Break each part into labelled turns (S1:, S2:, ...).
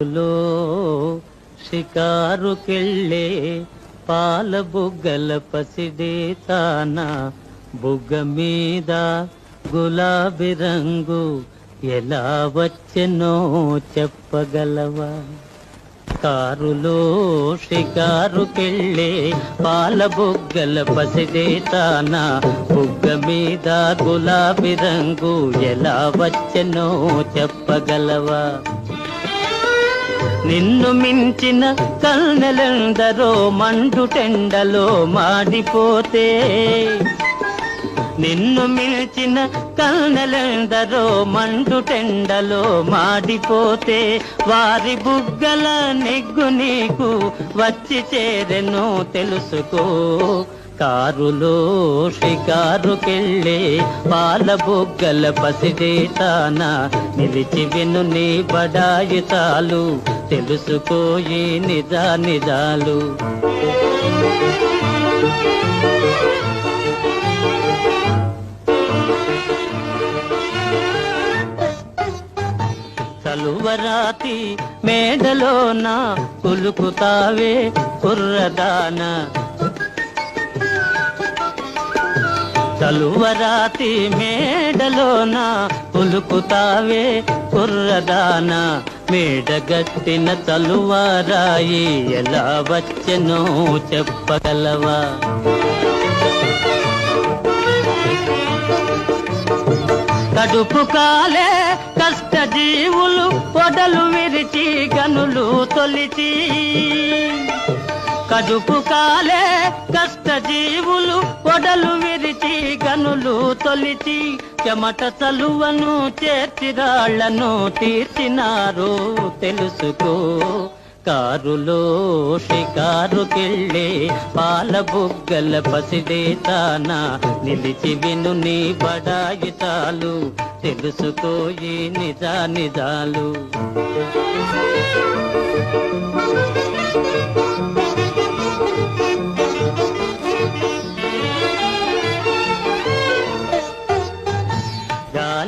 S1: లో షికారుకెళ్ళే పాల బుగ్గల పసిడే బుగ్గ మీద గులాబీ రంగు ఎలా వచ్చెనో చెప్పగలవా కారులో షికారుకెళ్ళే పాల బుగ్గల పసిడే బుగ్గ మీద గులాబీ రంగు ఎలా వచ్చెనో చెప్పగలవా నిన్ను మించిన కన్నెలందరో మండుటెండలో మాడిపోతే. నిన్ను మించిన కన్నెలందరో మండుటెండలో మాడిపోతే. వారి బుగ్గల నెగ్గు నీకు వచ్చి చేరెను తెలుసుకో. కారులో షికారుకెళ్ళే పాల బుగ్గల పసిడే నిలిచి విను నీ బడాయి తాలు. తెలుసుకోయి నిజా నిజాలు. చలువరాతి మేడలోన కులుకుతావే కుర్రదాన. చలువరాతి మేడలోన పులుకుతావే కుర్రదానా. మేడగట్టిన తలువారాయి ఎలా వచ్చెనో చెప్పగలవా? కడుపు కాలే కష్ట జీవులు పొడలు విరిచి గనులు తొలిచి కడుపు కాలే కష్ట జీవులు పొడలు విరిచి గనులు తొలిచి చెమట చలువను చేర్చిరాళ్ళను తీర్చినారు తెలుసుకో. కారులో షికారుకెళ్ళే పాల బుగ్గల పసిడే నిలిచి విను నీ బడాయితాలు తాలు ఈ నిజా నిజాలు.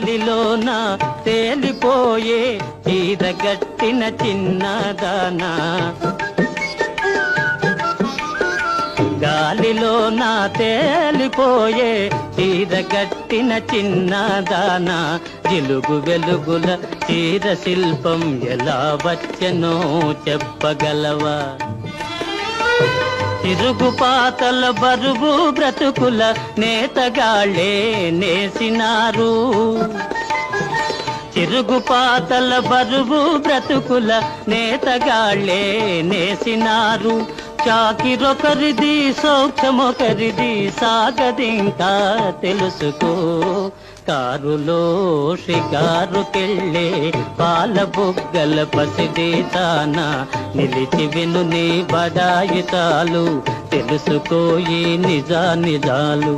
S1: గాలిలోన తేలిపోయే చీరగట్టిన చిన్నదానా. గాలిలోన తేలిపోయే చీరగట్టిన చిన్నదానా. జిలుగు వెలుగుల చీర శిల్పం ఎలా వచ్చెనో చెప్పగలవా? తిరుగుపాతల బరువు బ్రతుకుల నేతగాళ్ళే నేసినారు. తిరుగుపాతల బరువు బ్రతుకుల నేతగాళ్ళే నేసినారు. చాకిరొకరిది సౌఖ్యమొకరిది సాగదింకా తెలుసుకో. కారులో షికారుకెళ్ళే పాల బుగ్గల పసిడి నిలిచి విను నీ బడాయితాలు తెలుసుకోయి నిజా నిజాలు